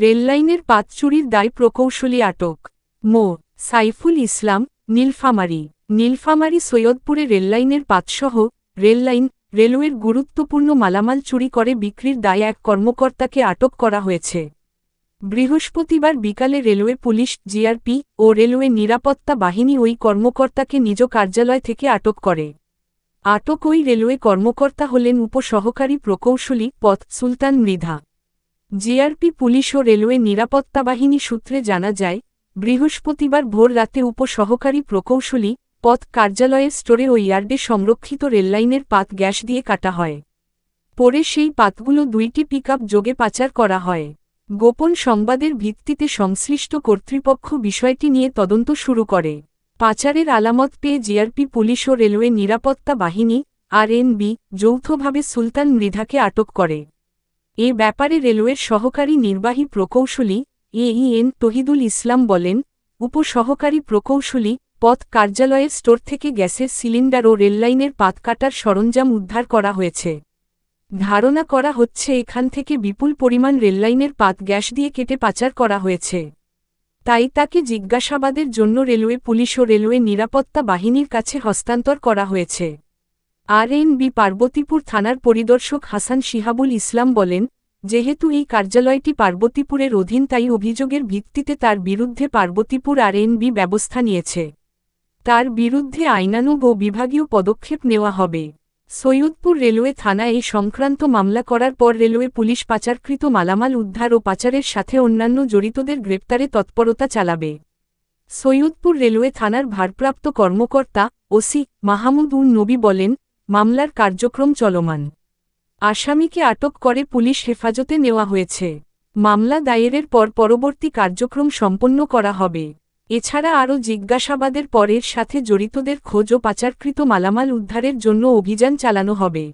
রেললাইনের পাত চুরির দায় প্রকৌশলী আটক। মো. সাইফুল ইসলাম, নীলফামারী। নীলফামারী সৈয়দপুরে রেললাইনের পাতসহ রেললাইন, রেলওয়ের গুরুত্বপূর্ণ মালামাল চুরি করে বিক্রির দায়ে এক কর্মকর্তাকে আটক করা হয়েছে। বৃহস্পতিবার বিকালে রেলওয়ে পুলিশ, জিআরপি ও রেলওয়ে নিরাপত্তা বাহিনী ওই কর্মকর্তাকে নিজ কার্যালয় থেকে আটক করে। আটক ওই রেলওয়ে কর্মকর্তা হলেন উপসহকারী প্রকৌশলী পথ সুলতান মৃধা। জিআরপি, পুলিশ ও রেলওয়ে নিরাপত্তা বাহিনী সূত্রে জানা যায়, বৃহস্পতিবার ভোর রাতে উপসহকারী প্রকৌশলী পথ কার্যালয়ের স্টোরে ও ইয়ার্ডে সংরক্ষিত রেললাইনের পাত গ্যাস দিয়ে কাটা হয়। পরে সেই পাতগুলো দুইটি পিকআপ যোগে পাচার করা হয়। গোপন সংবাদের ভিত্তিতে সংশ্লিষ্ট কর্তৃপক্ষ বিষয়টি নিয়ে তদন্ত শুরু করে। পাচারের আলামত পেয়ে জিআরপি, পুলিশ ও রেলওয়ে নিরাপত্তা বাহিনী আরএনবি যৌথভাবে সুলতান মৃধাকে আটক করে। এ ব্যাপারে রেলওয়ের সহকারী নির্বাহী প্রকৌশলী এইএন তহিদুল ইসলাম বলেন, উপসহকারী প্রকৌশলী পথ কার্যালয়ের স্টোর থেকে গ্যাসের সিলিন্ডার ও রেললাইনের পাত কাটার সরঞ্জাম উদ্ধার করা হয়েছে। ধারণা করা হচ্ছে এখান থেকে বিপুল পরিমাণ রেললাইনের পাত গ্যাস দিয়ে কেটে পাচার করা হয়েছে। তাই তাকে জিজ্ঞাসাবাদের জন্য রেলওয়ে পুলিশ ও রেলওয়ে নিরাপত্তা বাহিনীর কাছে হস্তান্তর করা হয়েছে। আরএনবি পার্বতীপুর থানার পরিদর্শক হাসান শিহাবুল ইসলাম বলেন, যেহেতু এই কার্যালয়টি পার্বতীপুরের অধীন, তাই অভিযোগের ভিত্তিতে তার বিরুদ্ধে পার্বতীপুর আরএনবি ব্যবস্থা নিয়েছে। তার বিরুদ্ধে আইনানুগ ও বিভাগীয় পদক্ষেপ নেওয়া হবে। সৈয়দপুর রেলওয়ে থানায় এই সংক্রান্ত মামলা করার পর রেলওয়ে পুলিশ পাচারকৃত মালামাল উদ্ধার ও পাচারের সাথে অন্যান্য জড়িতদের গ্রেপ্তারে তৎপরতা চালাবে। সৈয়দপুর রেলওয়ে থানার ভারপ্রাপ্ত কর্মকর্তা ওসি মাহমুদ উন নবী বলেন মামলার কার্যক্রম চলমান। আসামিকে আটক করে পুলিশ হেফাজতে নেওয়া হয়েছে। মামলা দায়েরের পর পরবর্তী কার্যক্রম সম্পন্ন করা হবে। এছাড়া আরও জিজ্ঞাসাবাদের পরের সাথে জড়িতদের খোঁজ ও পাচারকৃত মালামাল উদ্ধারের জন্য অভিযান চালানো হবে।